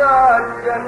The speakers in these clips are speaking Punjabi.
ਹੋ ਚਾ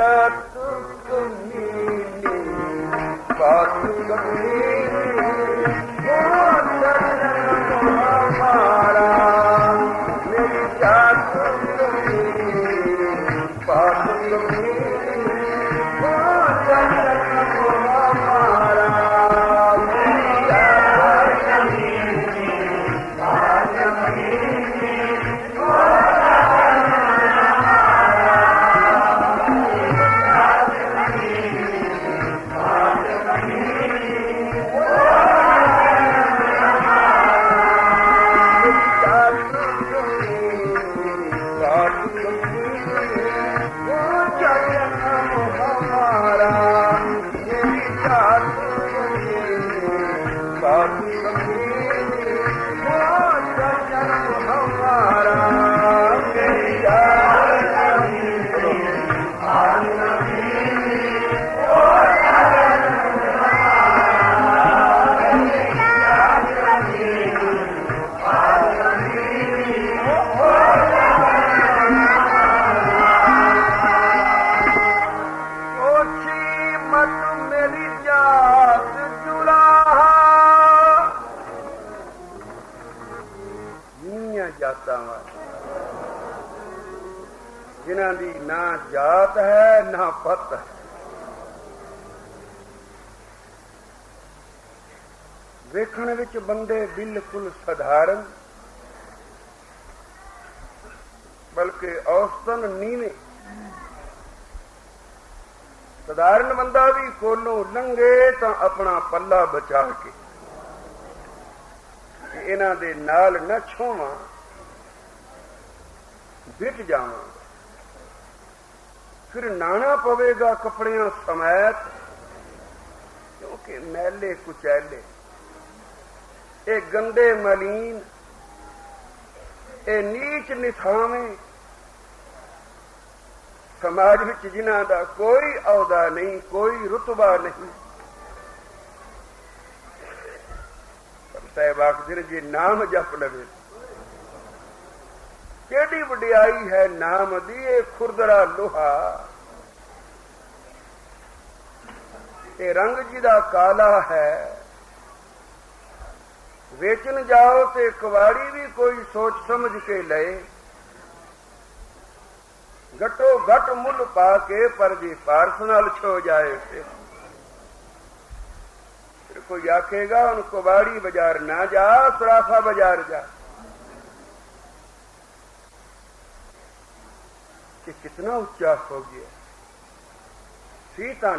ਮੇਰੀ ਜਾਤ ਕਮੀਨੀ ਬਾਤ ਜਾਵਾਂ ਜਿਨ੍ਹਾਂ ਦੀ ਨਾ ਜਾਤ ਹੈ, ਨਾ ਪਤ ਹੈ। ਵੇਖਣ ਵਿੱਚ ਬੰਦੇ ਬਿਲਕੁਲ ਸਧਾਰਨ, ਬਲਕਿ ਔਸਤਨ ਨੀਵੇਂ। ਸਧਾਰਨ ਬੰਦਾ ਵੀ ਕੋਲੋ ਲੰਘੇ ਤਾਂ ਆਪਣਾ ਪੱਲਾ ਬਚਾ ਕੇ ਇਹਨਾਂ ਦੇ ਨਾਲ ਨਾ ਛੋਵਾਂ। ਵਿਟ ਜਾਵਾਂ। ਫਿਰ ਨਾਣਾ ਪਵੇਗਾ ਕੱਪੜਿਆਂ ਸਮੈਤ, ਕਿਉਂਕਿ ਮੈਲੇ ਕੁਚੈਲੇ। ਇਹ ਗੰਦੇ ਮਲੀਨ, ਇਹ ਨੀਚ ਨਿਥਾਵੇਂ। ਸਮਾਜ ਵਿੱਚ ਜਿਨ੍ਹਾਂ ਦਾ ਕੋਈ ਅਹੁਦਾ ਨਹੀਂ, ਕੋਈ ਰੁਤਬਾ ਨਹੀਂ। ਪਰ ਸਾਹਿਬ ਆਖਦੇ ਜੇ ਨਾਮ ਜਪ ਲਵੇ ਕਿਹੜੀ ਵਡਿਆਈ ਹੈ ਨਾਮ ਦੀ? ਇਹ ਖੁਰਦਰਾ ਲੋਹਾ। ਤੇ ਰੰਗ ਜੀ ਦਾ ਕਾਲਾ ਹੈ। ਵੇਚਣ ਜਾਓ ਤੇ ਕਵਾੜੀ ਵੀ ਕੋਈ ਸੋਚ ਸਮਝ ਕੇ ਲਏ। ਘਟੋ ਘਟ ਮੁੱਲ ਪਾ ਕੇ ਪਰ ਜੇ ਪਾਰਸ ਨਾਲ ਛੋ ਜਾਏ ਫਿਰ ਫਿਰ ਕੋਈ ਆਖੇਗਾ, ਉਹਨ ਕਵਾੜੀ ਬਾਜ਼ਾਰ ਨਾ ਜਾ, ਸਰਾਫਾ ਬਾਜ਼ਾਰ ਜਾ। ਕਿ ਕਿਤਨਾ ਉੱਚਾ ਹੋ ਗਿਆ ਸੀ ਤਾਂ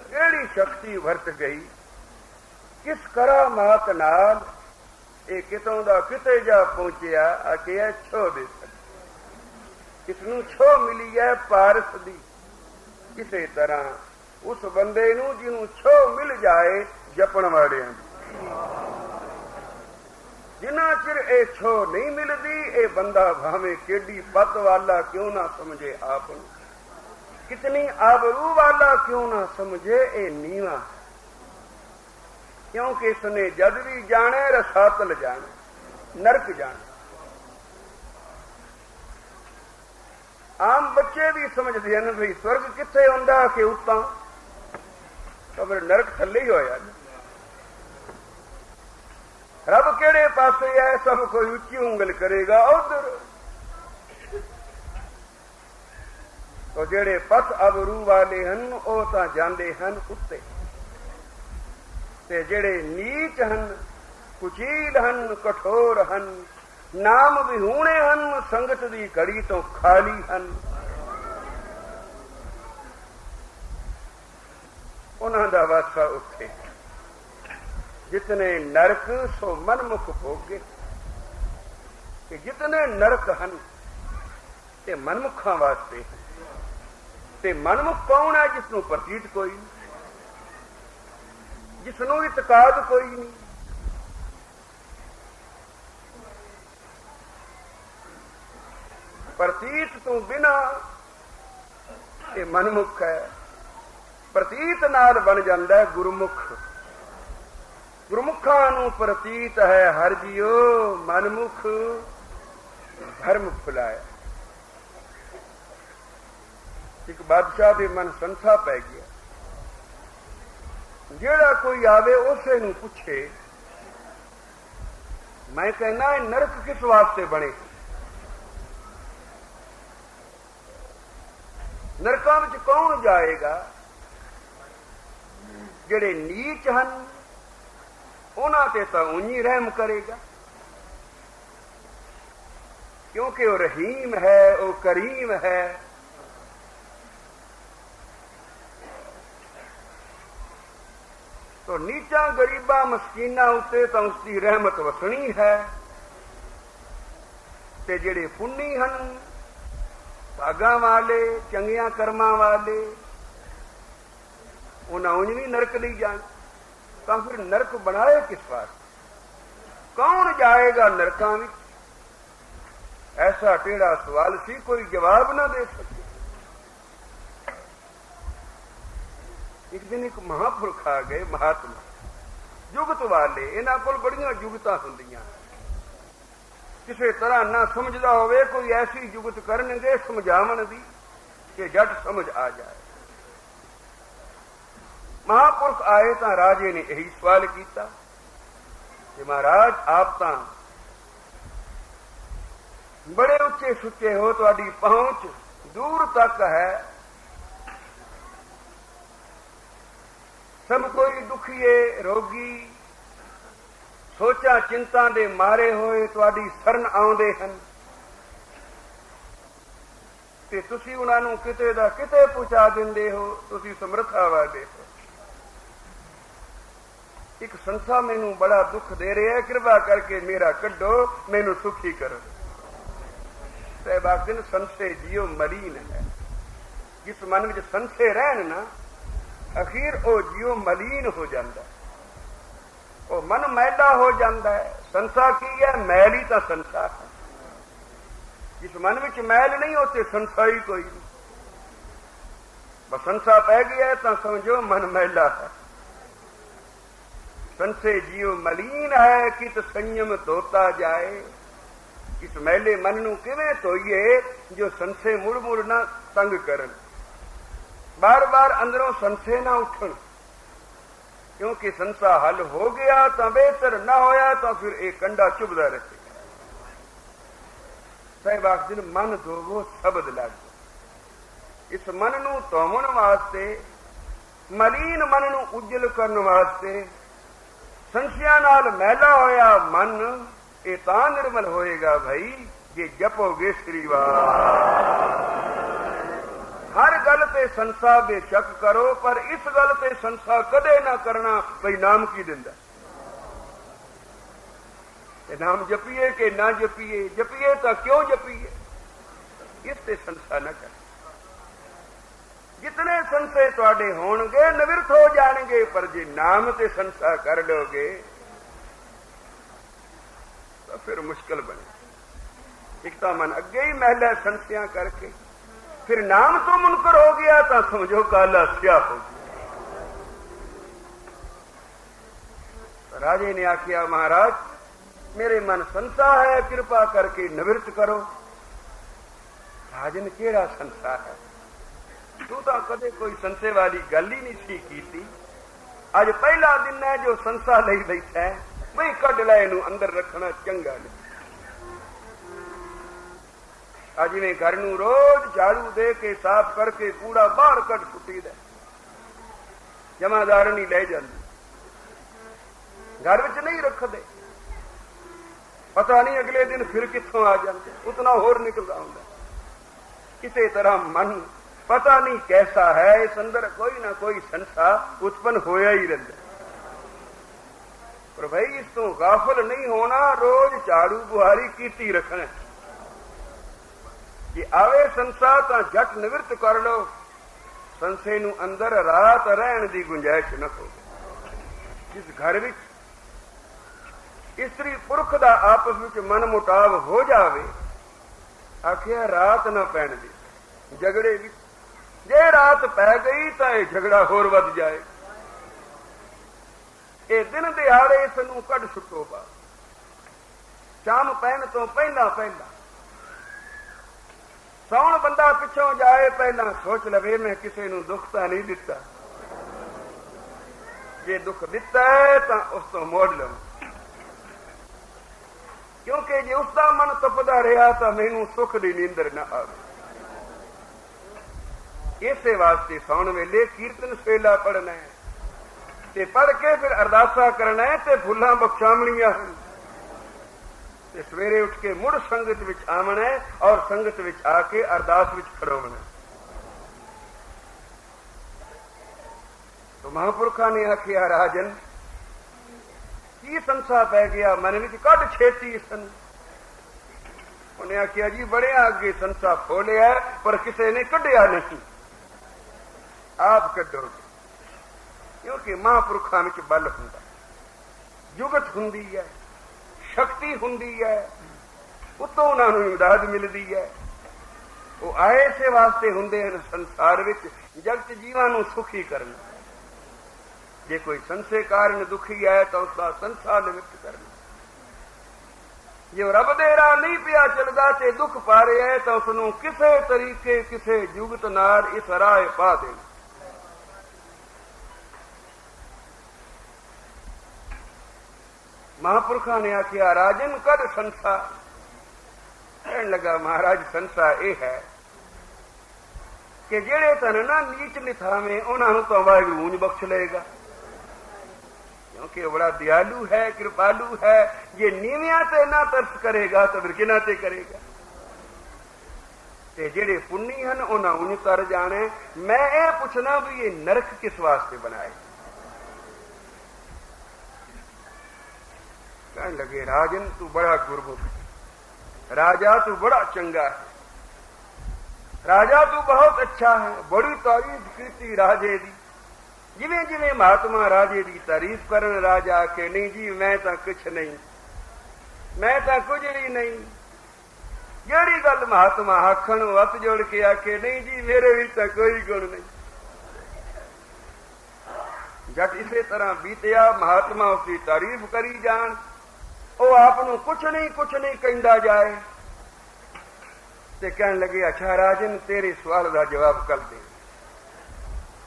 ਕਿਹੜੀ ਸ਼ਕਤੀ ਵਰਤ ਗਈ ਕਿਸ ਕਰਾਮਾਤ ਨਾਲ ਇਹ ਕਿਤੋਂ ਦਾ ਕਿਤੇ ਜਾ ਪਹੁੰਚਿਆ ਆ ਛੋ ਦੇ ਕਿਸ ਨੂੰ ਛੋ ਮਿਲੀ ਹੈ ਪਾਰਸ ਦੀ ਕਿਸੇ ਤਰ੍ਹਾਂ ਉਸ ਬੰਦੇ ਨੂੰ ਜਿਹਨੂੰ ਛੋ ਮਿਲ ਜਾਏ ਜਪਣ ਵਾਲਿਆਂ ਦੀ ਜਿੰਨਾ ਚਿਰ ਇਹ ਛੋ ਨਹੀਂ ਮਿਲਦੀ, ਇਹ ਬੰਦਾ ਭਾਵੇਂ ਕਿੱਡੀ ਪਤ ਵਾਲਾ ਕਿਉਂ ਨਾ ਸਮਝੇ ਆਪ ਨੂੰ। ਕਿਤਨੀ ਆਬਰੂ ਵਾਲਾ ਕਿਉਂ ਨਾ ਸਮਝੇ ਇਹ ਨੀਵਾ। ਕਿਉਂਕਿ ਇਸਨੇ ਜਦ ਵੀ ਜਾਣੇ ਰਸਾਤਲ ਜਾਣੇ, ਨਰਕ ਜਾਣੇ। ਆਮ ਬੱਚੇ ਵੀ ਸਮਝਦੇ ਹਨ ਵੀ ਸਵਰਗ ਕਿੱਥੇ ਹੁੰਦਾ ਕਿ ਉੱਤਾਂ? ਤਾਂ ਫਿਰ ਨਰਕ ਥੱਲੇ ਹੀ ਹੋਇਆ ਰੱਬ ਕਿਹੜੇ ਪਾਸੇ ਹੈ ਸਭ ਕੋਈ ਉੱਚੀ ਉਂਗਲ ਕਰੇਗਾ ਉਧਰ। ਉਹ ਜਿਹੜੇ ਪਥ ਅਬਰੂ ਵਾਲੇ ਹਨ, ਉਹ ਤਾਂ ਜਾਂਦੇ ਹਨ ਉੱਤੇ। ਤੇ ਜਿਹੜੇ ਨੀਚ ਹਨ, ਕੁਚੀਲ ਹਨ, ਕਠੋਰ ਹਨ, ਨਾਮ ਵਿਹੂਣੇ ਹਨ, ਸੰਗਤ ਦੀ ਘੜੀ ਤੋਂ ਖਾਲੀ ਹਨ। ਉਹਨਾਂ ਦਾ ਵਾਸਾ ਉੱਥੇ। ਜਿਤਨੇ ਨਰਕ, ਸੋ ਮਨਮੁਖ ਭੋਗੇ। ਕਿ ਜਿਤਨੇ ਨਰਕ ਹਨ, ਤੇ ਮਨਮੁਖਾਂ ਵਾਸਤੇ ਤੇ ਮਨਮੁਖ ਕੌਣ ਹੈ ਜਿਸ ਨੂੰ ਪ੍ਰਤੀਤ ਕੋਈ ਨਹੀਂ? ਜਿਸ ਨੂੰ ਇਤਕਾਦ ਕੋਈ ਨਹੀਂ? ਪ੍ਰਤੀਤ ਤੋਂ ਬਿਨਾ ਇਹ ਮਨਮੁਖ ਹੈ। ਪ੍ਰਤੀਤ ਨਾਲ ਬਣ ਜਾਂਦਾ ਹੈ ਗੁਰਮੁਖ। ਗੁਰਮੁਖਾਂ ਨੂੰ ਪ੍ਰਤੀਤ ਹੈ ਹਰ ਜੀਓ ਮਨਮੁਖ, ਧਰਮ ਫੁਲਾਇਆ। ਇੱਕ ਬਾਦਸ਼ਾਹ ਦੇ ਮਨ ਸੰਸਾ ਪੈ ਗਿਆ। ਜਿਹੜਾ ਕੋਈ ਆਵੇ ਉਸੇ ਨੂੰ ਪੁੱਛੇ, ਮੈਂ ਕਹਿੰਦਾ ਇਹ ਨਰਕ ਕਿਸ ਵਾਸਤੇ ਬਣੇ? ਨਰਕਾਂ ਵਿੱਚ ਕੌਣ ਜਾਏਗਾ? ਜਿਹੜੇ ਨੀਚ ਹਨ ਉਹਨਾਂ ਤੇ ਤਾਂ ਉਨੀ ਰਹਿਮ ਕਰੇਗਾ। ਕਿਉਂਕਿ ਉਹ ਰਹੀਮ ਹੈ, ਉਹ ਕਰੀਮ ਹੈ। ਤੋ ਨੀਚਾ ਗਰੀਬਾਂ ਮਸਕੀਨਾਂ ਉਤੇ ਤਾਂ ਉਸ ਦੀ ਰਹਿਮਤ ਵਸਣੀ ਹੈ। ਤੇ ਜਿਹੜੇ ਪੁੰਨੀ ਹਨ ਭਾਗਾਂ ਵਾਲੇ, ਚੰਗੀਆਂ ਕਰਮਾਂ ਵਾਲੇ, ਉਹਨਾਂ ਉਂਝ ਵੀ ਨਰਕ ਲਈ ਜਾਣ। ਤਾਂ ਫਿਰ ਨਰਕ ਬਣਾਏ ਕਿਸ ਵਾਸਤੇ? ਕੌਣ ਜਾਏਗਾ ਨਰਕਾਂ ਵਿੱਚ? ਐਸਾ ਟੇੜਾ ਸਵਾਲ ਸੀ, ਕੋਈ ਜਵਾਬ ਨਾ ਦੇ ਸਕੇ। ਇੱਕ ਦਿਨ ਇੱਕ ਮਹਾਪੁਰਖ ਆ ਗਏ, ਮਹਾਤਮਾ। ਜੁਗਤ ਵਾਲੇ, ਇਹਨਾਂ ਕੋਲ ਬੜੀਆਂ ਜੁਗਤਾਂ ਹੁੰਦੀਆਂ। ਕਿਸੇ ਤਰ੍ਹਾਂ ਨਾ ਸਮਝਦਾ ਹੋਵੇ, ਕੋਈ ਐਸੀ ਜੁਗਤ ਕਰਨਗੇ ਸਮਝਾਵਣ ਦੀ, ਕਿ ਜੱਟ ਸਮਝ ਆ ਜਾਏ। ਮਹਾਪੁਰਖ ਆਏ ਤਾਂ ਰਾਜੇ ਨੇ ਇਹੀ ਸਵਾਲ ਕੀਤਾ ਕਿ ਮਹਾਰਾਜ, ਆਪ ਤਾਂ ਬੜੇ ਉੱਚੇ ਸੁੱਚੇ ਹੋ ਤੁਹਾਡੀ ਪਹੁੰਚ ਦੂਰ ਤੱਕ ਹੈ। ਸਭ ਕੋਈ ਦੁਖੀਏ, ਰੋਗੀ, ਸੋਚਾਂ, ਚਿੰਤਾ ਦੇ ਮਾਰੇ ਹੋਏ ਤੁਹਾਡੀ ਸ਼ਰਨ ਆਉਂਦੇ ਹਨ। ਤੇ ਤੁਸੀਂ ਉਹਨਾਂ ਨੂੰ ਕਿਤੇ ਦਾ ਕਿਤੇ ਪਹੁੰਚਾ ਦਿੰਦੇ ਹੋ, ਤੁਸੀਂ ਸਮਰੱਥਾ ਵਾਲੇ ਹੋ। ਇੱਕ ਸੰਸਾ ਮੈਨੂੰ ਬੜਾ ਦੁੱਖ ਦੇ ਰਿਹਾ ਹੈ। ਕਿਰਪਾ ਕਰਕੇ ਮੇਰਾ ਕੱਢੋ, ਮੈਨੂੰ ਸੁਖੀ ਕਰੋ। ਸਹਿਬਾਗਨ ਸੰਸੇ ਜਿਉ ਮਲੀਨ ਹੈ। ਜਿਸ ਮਨ ਵਿੱਚ ਸੰਸੇ ਰਹਿਣ ਨਾ, ਅਖੀਰ ਉਹ ਜਿਉ ਮਲੀਨ ਹੋ ਜਾਂਦਾ ਉਹ ਮਨ ਮੈਲਾ ਹੋ ਜਾਂਦਾ ਹੈ। ਸੰਸਾ ਕੀ ਹੈ? ਮੈਲ ਹੀ ਤਾਂ ਸੰਸਾ ਹੈ। ਜਿਸ ਮਨ ਵਿੱਚ ਮੈਲ ਨਹੀਂ ਉੱਥੇ ਸੰਸਾ ਹੀ ਕੋਈ ਨਹੀਂ। ਬਸ ਸੰਸਾ ਪੈ ਗਿਆ ਤਾਂ ਸਮਝੋ ਮਨ ਮੈਲਾ ਹੈ। ਸੰਸੇ ਜੀਉ ਮਲੀਨ ਹੈ, ਕਿਤ ਸੰਯਮ ਧੋਤਾ ਜਾਏ। ਇਸ ਮਹਿਲੇ ਮਨ ਨੂੰ ਕਿਵੇਂ ਧੋਈਏ, ਜੋ ਸੰਸੇ ਮੁੜ ਮੁੜ ਨਾ ਤੰਗ ਕਰਨ। ਬਾਰ-ਬਾਰ ਅੰਦਰੋਂ ਸੰਸੇ ਨਾ ਉੱਠਣ। ਕਿਉਂਕਿ ਸੰਸਾ ਹੱਲ ਹੋ ਗਿਆ, ਤਾਂ ਬਿਹਤਰ ਨਾ ਹੋਇਆ, ਤਾਂ ਫਿਰ ਇਹ ਕੰਡਾ ਚੁਭਦਾ ਰਹੇ। ਸਾਹਿਬ ਆਖਦੇ ਨੇ ਮਨ ਧੋਵੋ, ਸ਼ਬਦ ਲਾਗੋ। ਇਸ ਮਨ ਨੂੰ ਧੋਵਣ ਵਾਸਤੇ, ਮਲੀਨ ਮਨ ਨੂੰ ਉਜਲ ਕਰਨ ਵਾਸਤੇ ਸੰਸ਼ਿਆ ਨਾਲ ਮੈਲਾ ਹੋਇਆ ਮਨ, ਇਹ ਤਾਂ ਨਿਰਮਲ ਹੋਏਗਾ ਭਾਈ, ਜੇ ਜਪੋਗੇ ਸ੍ਰੀ ਹਰ ਗੱਲ ਤੇ ਸੰਸਾ ਬੇਸ਼ੱਕ ਕਰੋ, ਪਰ ਇਸ ਗੱਲ ਤੇ ਸੰਸਾ ਕਦੇ ਨਾ ਕਰਨਾ ਭਈ ਨਾਮ ਕੀ ਦਿੰਦਾ? ਇਹ ਨਾਮ ਜਪੀਏ ਕਿ ਨਾ ਜਪੀਏ? ਜਪੀਏ ਤਾਂ ਕਿਉਂ ਜਪੀਏ? ਇਸ ਤੇ ਸੰਸਾ ਨਾ ਕਰ। ਜਿਤਨੇ ਸੰਸੇ ਤੁਹਾਡੇ ਹੋਣਗੇ ਨਿਵਰਤ ਹੋ ਜਾਣਗੇ, ਪਰ ਜੇ ਨਾਮ ਤੇ ਸੰਸਾ ਕਰ ਲੋਗੇ ਤਾਂ ਫਿਰ ਮੁਸ਼ਕਲ ਬਣੇ। ਇੱਕ ਤਾਂ ਮਨ ਅੱਗੇ ਹੀ ਮਹਿਲਾ ਸੰਸਿਆ ਕਰਕੇ। ਫਿਰ ਨਾਮ ਤੋਂ ਮੁਨਕਰ ਹੋ ਗਿਆ, ਤਾਂ ਸਮਝੋ ਕਾਲਾ ਸਿਆ ਹੋ ਗਿਆ। ਰਾਜੇ ਨੇ ਆਖਿਆ, ਮਹਾਰਾਜ, ਮੇਰੇ ਮਨ ਸੰਸਾ ਹੈ, ਕਿਰਪਾ ਕਰਕੇ ਨਿਵਰਤ ਕਰੋ। ਰਾਜਨ ਕਿਹੜਾ ਸੰਸਾ ਹੈ? ਤੂੰ ਤਾਂ ਕਦੇ ਕੋਈ ਸੰਸੇ ਵਾਲੀ ਗੱਲ ਹੀ ਨਹੀਂ ਸੀ ਕੀਤੀ। ਅੱਜ ਪਹਿਲਾ ਦਿਨ ਹੈ ਜੋ ਸੰਸਾ ਲਈ ਬੈਠਾ ਹੈ। ਬਈ ਕੱਢ ਲੈ ਇਹਨੂੰ, ਅੰਦਰ ਰੱਖਣਾ ਚੰਗਾ ਨਹੀਂ। ਆ ਜਿਵੇਂ ਘਰ ਨੂੰ ਰੋਜ਼ ਝਾੜੂ ਦੇ ਕੇ ਸਾਫ਼ ਕਰਕੇ ਕੂੜਾ ਬਾਹਰ ਕੱਢ ਸੁੱਟੀਦਾ ਜਮਾਦਾਰ ਨਹੀਂ ਲੈ ਜਾਂਦੀ। ਘਰ ਵਿੱਚ ਨਹੀਂ ਰੱਖਦੇ। ਪਤਾ ਨਹੀਂ ਅਗਲੇ ਦਿਨ ਫਿਰ ਕਿੱਥੋਂ ਆ ਜਾਂਦੇ। ਉਤਨਾ ਹੋਰ ਨਿਕਲਦਾ ਹੁੰਦਾ। ਕਿਸੇ ਤਰ੍ਹਾਂ ਮਨ ਪਤਾ ਨਹੀਂ ਕੈਸਾ ਹੈ, ਇਸ ਅੰਦਰ ਕੋਈ ਨਾ ਕੋਈ ਸੰਸਾ ਉਤਪਨ ਹੋਇਆ ਹੀ ਰਹਿੰਦਾ ਪਰ ਭਾਈ ਇਸ ਤੋਂ ਗਾਫਲ ਨਹੀਂ ਹੋਣਾ, ਰੋਜ਼ ਝਾੜੂ ਬੁਹਾਰੀ ਕੀਤੀ ਰੱਖਣਾ ਜੇ ਆਵੇ ਸੰਸਾ ਤਾਂ ਜਟ ਨਿਵਰਤ ਕਰ ਲੋ ਸੰਸੇ ਨੂੰ ਅੰਦਰ ਰਾਤ ਰਹਿਣ ਦੀ ਗੁੰਜਾਇਸ਼ ਨਾ ਹੋਵੇ। ਜਿਸ ਘਰ ਵਿੱਚ ਇਸਤਰੀ ਪੁਰਖ ਦਾ ਆਪਸ ਵਿੱਚ ਮਨ ਮੁਟਾਵ ਹੋ ਜਾਵੇ, ਆਖਿਆ ਰਾਤ ਨਾ ਪੈਣ ਦੀ। ਝਗੜੇ ਵਿੱਚ ਜੇ ਰਾਤ ਪੈ ਗਈ ਤਾਂ ਇਹ ਝਗੜਾ ਹੋਰ ਵੱਧ ਜਾਏ। ਇਹ ਦਿਨ ਦਿਹਾੜੇ ਇਸ ਨੂੰ ਕੱਢ ਸੁੱਟੋ ਬਾ। ਸ਼ਾਮ ਪੈਣ ਤੋਂ ਪਹਿਲਾਂ ਪਹਿਲਾਂ। ਸੌਣ ਬੰਦਾ ਪਿੱਛੋਂ ਜਾਏ, ਪਹਿਲਾਂ ਸੋਚ ਲਵੇ, ਮੈਂ ਕਿਸੇ ਨੂੰ ਦੁੱਖ ਤਾਂ ਨਹੀਂ ਦਿੱਤਾ। ਜੇ ਦੁੱਖ ਦਿੱਤਾ ਤਾਂ ਉਸ ਤੋਂ ਮੋੜ ਲਵਾਂ ਕਿਉਂਕਿ ਜੇ ਉਸ ਦਾ ਮਨ ਤਪਦਾ ਰਿਹਾ ਤਾਂ ਮੈਨੂੰ ਸੁੱਖ ਦੀ ਨੀਂਦਰ ਨਾ ਆਵੇ। ਇਸੇ ਵਾਸਤੇ ਸੌਣ ਵੇਲੇ ਕੀਰਤਨ ਸਵੇਲਾ ਪੜਨਾ ਹੈ। ਤੇ ਪੜ ਕੇ ਫਿਰ ਅਰਦਾਸਾ ਕਰਨਾ ਹੈ ਤੇ ਫੁੱਲਾਂ ਬਖਸ਼ਾਮਣੀਆਂ ਤੇ ਸਵੇਰੇ ਉੱਠ ਕੇ ਮੁੜ ਸੰਗਤ ਵਿੱਚ ਆਵਣਾ ਹੈ ਔਰ ਸੰਗਤ ਵਿੱਚ ਆ ਕੇ ਅਰਦਾਸ ਵਿੱਚ ਖੜੋਣਾ ਤੋ ਮਹਾਂਪੁਰਖਾਂ ਨੇ ਆਖਿਆ, ਰਾਜਨ, ਕੀ ਸੰਸਾ ਪੈ ਗਿਆ? ਮਨ ਵਿੱਚ ਕੱਢ ਛੇਤੀ ਸਨ। ਉਹਨੇ ਆਖਿਆ, ਜੀ, ਬੜਿਆ ਅੱਗੇ ਸੰਸਾ ਖੋਲਿਆ ਪਰ ਕਿਸੇ ਨੇ ਕੱਢਿਆ ਨਹੀਂ। ਆਪ ਕੱਢੋਗੇ। ਕਿਉਂਕਿ ਮਹਾਂਪੁਰਖਾਂ ਵਿੱਚ ਬਲ ਹੁੰਦਾ। ਜੁਗਤ ਹੁੰਦੀ ਹੈ, ਸ਼ਕਤੀ ਹੁੰਦੀ ਹੈ, ਉਤੋਂ ਉਹਨਾਂ ਨੂੰ ਇਮਦਾਦ ਮਿਲਦੀ ਹੈ। ਉਹ ਆਏ ਸੇ ਵਾਸਤੇ ਹੁੰਦੇ ਹਨ ਸੰਸਾਰ ਵਿੱਚ, ਜਗਤ ਜੀਵਾਂ ਨੂੰ ਸੁਖੀ ਕਰਨ। ਜੇ ਕੋਈ ਸੰਸੇ ਕਾਰਨ ਦੁਖੀ ਹੈ ਤਾਂ ਉਸ ਦਾ ਸੰਸਾਰ ਨਿਮਿਤ ਕਰਨਾ। ਜੇ ਰੱਬ ਦੇ ਰਾਹ ਨਹੀਂ ਪਿਆ ਚੱਲਦਾ ਤੇ ਦੁੱਖ ਪਾ ਰਿਹਾ ਹੈ ਤਾਂ ਉਸ ਨੂੰ ਕਿਸੇ ਤਰੀਕੇ, ਕਿਸੇ ਜੁਗਤ ਨਾਲ ਇਸ ਰਾਹ ਪਾ ਦੇਣਾ। ਮਹਾਪੁਰਖਾਂ ਨੇ ਆਖਿਆ ਰਾਜਨ ਕਦ ਸੰਸਾ ਕਹਿਣ ਲੱਗਾ ਮਹਾਰਾਜ ਸੰਸਾ ਇਹ ਹੈ ਕਿ ਜਿਹੜੇ ਤਨ ਨਾ ਨੀਚ ਨਿਥਾਵੇਂ ਉਹਨਾਂ ਨੂੰ ਤਾਂ ਵਾਹਿਗੁਰੂ ਉਂਝ ਬਖਸ਼ ਲਏਗਾ ਕਿਉਂਕਿ ਉਹ ਬੜਾ ਦਿਆਲੂ ਹੈ ਕਿਰਪਾਲੂ ਹੈ ਜੇ ਨੀਵਿਆਂ ਤੇ ਨਾ ਤਰਸ ਕਰੇਗਾ ਤਾਂ ਫਿਰ ਕਿਹਨਾਂ ਤੇ ਕਰੇਗਾ ਤੇ ਜਿਹੜੇ ਪੁੰਨੀ ਹਨ ਉਹਨਾਂ ਉਂਝ ਤਰ ਜਾਣੇ ਮੈਂ ਇਹ ਪੁੱਛਣਾ ਵੀ ਇਹ ਨਰਕ ਕਿਸ ਵਾਸਤੇ ਬਣਾਏ ਕਹਿਣ ਲੱਗੇ ਰਾਜਨ ਤੂੰ ਬੜਾ ਗੁਰਮੁਖ ਹੈ। ਰਾਜਾ ਤੂੰ ਬੜਾ ਚੰਗਾ ਹੈ ਰਾਜਾ ਤੂੰ ਬਹੁਤ ਅੱਛਾ ਹੈ ਬੜੀ ਤਾਰੀਫ ਕੀਤੀ ਰਾਜੇ ਦੀ ਜਿਵੇਂ ਜਿਵੇਂ ਮਹਾਤਮਾ ਰਾਜੇ ਦੀ ਤਾਰੀਫ ਕਰਨ ਰਾਜਾ ਕਿ ਨਹੀਂ ਜੀ ਮੈਂ ਤਾਂ ਕੁਛ ਨਹੀਂ ਮੈਂ ਤਾਂ ਕੁਝ ਵੀ ਨਹੀਂ ਜਿਹੜੀ ਗੱਲ ਮਹਾਤਮਾ ਆਖਣ ਉਹ ਹੱਥ ਜੋੜ ਕੇ ਆਖੇ ਨਹੀਂ ਜੀ ਮੇਰੇ ਵਿੱਚ ਤਾਂ ਕੋਈ ਗੁਣ ਨਹੀਂ ਜਦ ਇਸੇ ਤਰ੍ਹਾਂ ਬੀਤਿਆ ਮਹਾਤਮਾ ਉਸ ਦੀ ਤਾਰੀਫ ਕਰੀ ਜਾਣ ਉਹ ਆਪ ਨੂੰ ਕੁਛ ਨਹੀਂ ਕੁਛ ਨਹੀਂ ਕਹਿੰਦਾ ਜਾਏ। ਤੇ ਕਹਿਣ ਲੱਗੇ, ਅੱਛਾ ਰਾਜਨ, ਤੇਰੇ ਸਵਾਲ ਦਾ ਜਵਾਬ ਕੱਲ ਦੇ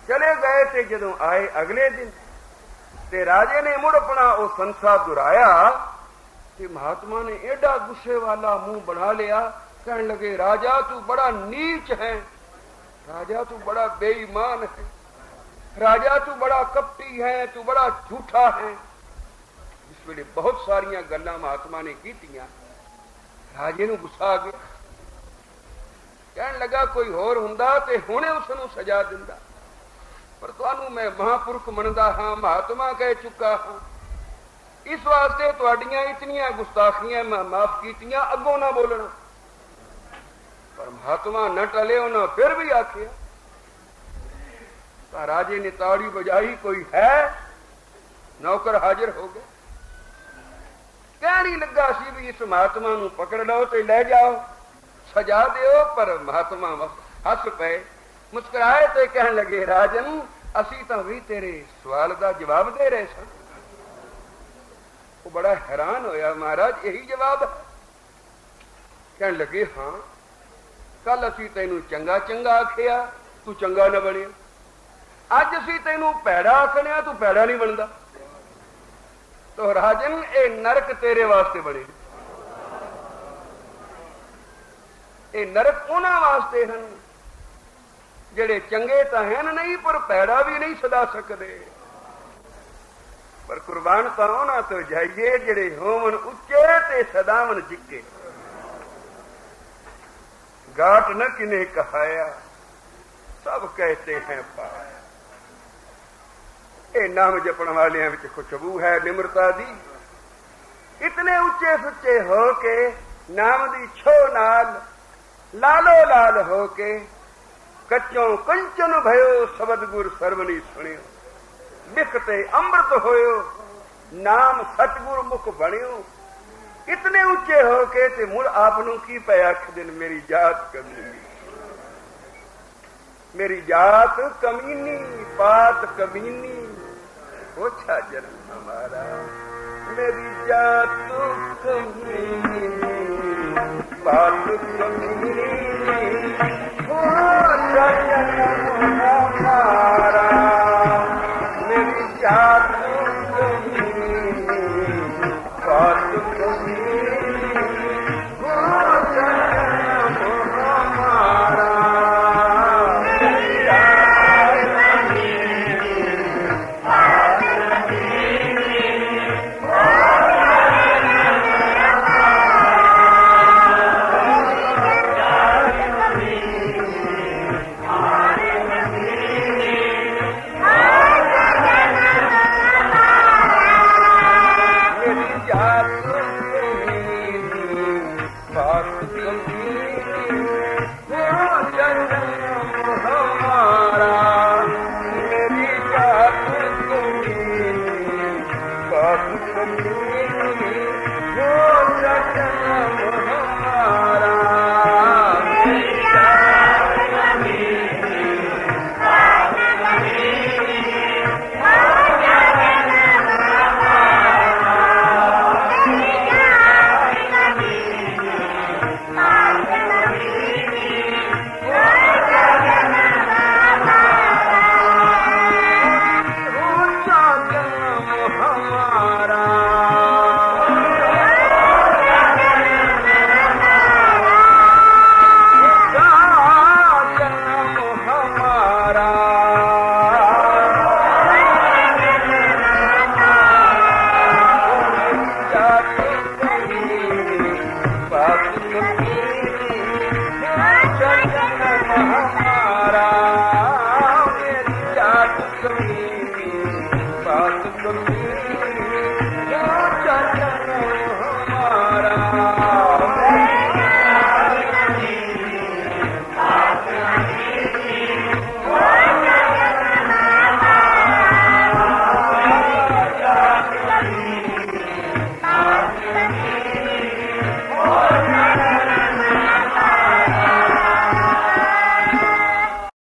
ਚਲੇ ਗਏ ਤੇ ਜਦੋਂ ਆਏ ਅਗਲੇ ਦਿਨ, ਤੇ ਰਾਜੇ ਨੇ ਮੁੜ ਆਪਣਾ ਉਹ ਸੰਸਾ ਦੁਰਾਇਆ ਤੇ ਮਹਾਤਮਾ ਨੇ ਐਡਾ ਗੁੱਸੇ ਵਾਲਾ ਮੂੰਹ ਬਣਾ ਲਿਆ। ਕਹਿਣ ਲੱਗੇ, ਰਾਜਾ, ਤੂੰ ਬੜਾ ਨੀਚ ਹੈ। ਰਾਜਾ, ਤੂੰ ਬੜਾ ਬੇਈਮਾਨ ਹੈ। ਰਾਜਾ, ਤੂੰ ਬੜਾ ਕਪਟੀ ਹੈ, ਤੂੰ ਬੜਾ ਝੂਠਾ ਹੈ। ਵੇਲੇ ਬਹੁਤ ਸਾਰੀਆਂ ਗੱਲਾਂ ਮਹਾਤਮਾ ਨੇ ਕੀਤੀਆਂ। ਰਾਜੇ ਨੂੰ ਗੁੱਸਾ ਆ ਗਿਆ। ਕਹਿਣ ਲੱਗਾ, ਕੋਈ ਹੋਰ ਹੁੰਦਾ ਤੇ ਹੁਣੇ ਉਸ ਨੂੰ ਸਜ਼ਾ ਦਿੰਦਾ। ਪਰ ਤੁਹਾਨੂੰ ਮੈਂ ਮਹਾਪੁਰਖ ਮੰਨਦਾ ਹਾਂ, ਮਹਾਤਮਾ ਕਹਿ ਚੁੱਕਾ ਹਾਂ। ਇਸ ਵਾਸਤੇ ਤੁਹਾਡੀਆਂ ਇਤਨੀਆਂ ਗੁਸਤਾਖੀਆਂ ਮੈਂ ਮਾਫ ਕੀਤੀਆਂ, ਅੱਗੋਂ ਨਾ ਬੋਲਣਾ। ਪਰ ਮਹਾਤਮਾ न ਟਲੇ, ਉਹਨਾਂ ਫਿਰ ਵੀ ਆਖਿਆ, ਤਾਂ ਰਾਜੇ ਨੇ ਤਾੜੀ ਵਜਾਈ, ਕੋਈ ਹੈ? ਨੌਕਰ ਹਾਜ਼ਰ ਹੋ ਗਏ ਕਹਿਣੀ ਲੱਗਾ ਸੀ ਵੀ ਇਸ ਮਹਾਤਮਾ ਨੂੰ ਪਕੜ ਲਓ ਤੇ ਲੈ ਜਾਓ। ਸਜ਼ਾ ਦਿਓ, ਪਰ ਮਹਾਤਮਾ ਹੱਸ ਪਏ। ਮੁਸਕਰਾਏ ਤੇ ਕਹਿਣ ਲੱਗੇ, ਰਾਜਨ, ਅਸੀਂ ਤਾਂ ਵੀ ਤੇਰੇ ਸਵਾਲ ਦਾ ਜਵਾਬ ਦੇ ਰਹੇ ਸਾਂ। ਉਹ ਬੜਾ ਹੈਰਾਨ ਹੋਇਆ, ਮਹਾਰਾਜ, ਇਹੀ ਜਵਾਬ? ਕਹਿਣ ਲੱਗੇ, ਹਾਂ ਕੱਲ ਅਸੀਂ ਤੈਨੂੰ ਚੰਗਾ ਚੰਗਾ ਆਖਿਆ, ਤੂੰ ਚੰਗਾ ਨਾ ਬਣਿਆ। ਅੱਜ ਅਸੀਂ ਤੈਨੂੰ ਪੈੜਾ ਆਖਣਿਆ, ਤੂੰ ਪੈੜਾ ਨਹੀਂ ਬਣਦਾ। ਤੋ ਰਾਜਨ ਇਹ ਨਰਕ ਤੇਰੇ ਵਾਸਤੇ ਬਣੇ ਇਹ ਨਰਕ ਉਹਨਾਂ ਵਾਸਤੇ ਹਨ ਜਿਹੜੇ ਚੰਗੇ ਤਾਂ ਹਨ ਨਹੀਂ ਪਰ ਪੈੜਾ ਵੀ ਨਹੀਂ ਸਦਾ ਸਕਦੇ ਪਰ ਕੁਰਬਾਨ ਤਾਂ ਉਹਨਾਂ ਤੋਂ ਜਾਈਏ ਜਿਹੜੇ ਹੋਵਨ ਉੱਚੇ ਤੇ ਸਦਾਵਨ ਜਿੱਕੇ ਗਾਟ ਨ ਕਿਨੇ ਕਹਾਇਆ ਸਭ ਕਹਤੇ ਹੈ ਪਾਇਆ ਇਹ ਨਾਮ ਜਪਣ ਵਾਲਿਆਂ ਵਿੱਚ ਖੁਸ਼ਬੂ ਹੈ ਨਿਮਰਤਾ ਦੀ। ਇਤਨੇ ਉੱਚੇ ਸੁੱਚੇ ਹੋ ਕੇ ਨਾਮ ਦੀ ਛੋ ਨਾਲ ਲਾਲੋ ਲਾਲ ਹੋ ਕੇ ਕੱਚੋਂ ਕੰਚਨ ਭਇਓ ਸ਼ਬਦ ਗੁਰ ਸਰਵਨੀ ਸੁਣਿਓ। ਲਿਖਤੇ ਅੰਮ੍ਰਿਤ ਹੋਇਓ, ਨਾਮ ਸਤਗੁਰ ਮੁਖ ਬਣਿਓ। ਇਤਨੇ ਉੱਚੇ ਹੋ ਕੇ ਤੇ ਮੁੜ ਆਪ ਨੂੰ ਕੀ ਪਿਆ ਆਖ ਦਿਨ ਮੇਰੀ ਜਾਤ ਕਮੀਨੀ। ਮੇਰੀ ਜਾਤ ਕਮੀਨੀ, ਪਾਤ ਕਮੀਨੀ ओछा जन्म हमारा मेरी जात कमी बात कमी हो जन्म हमारा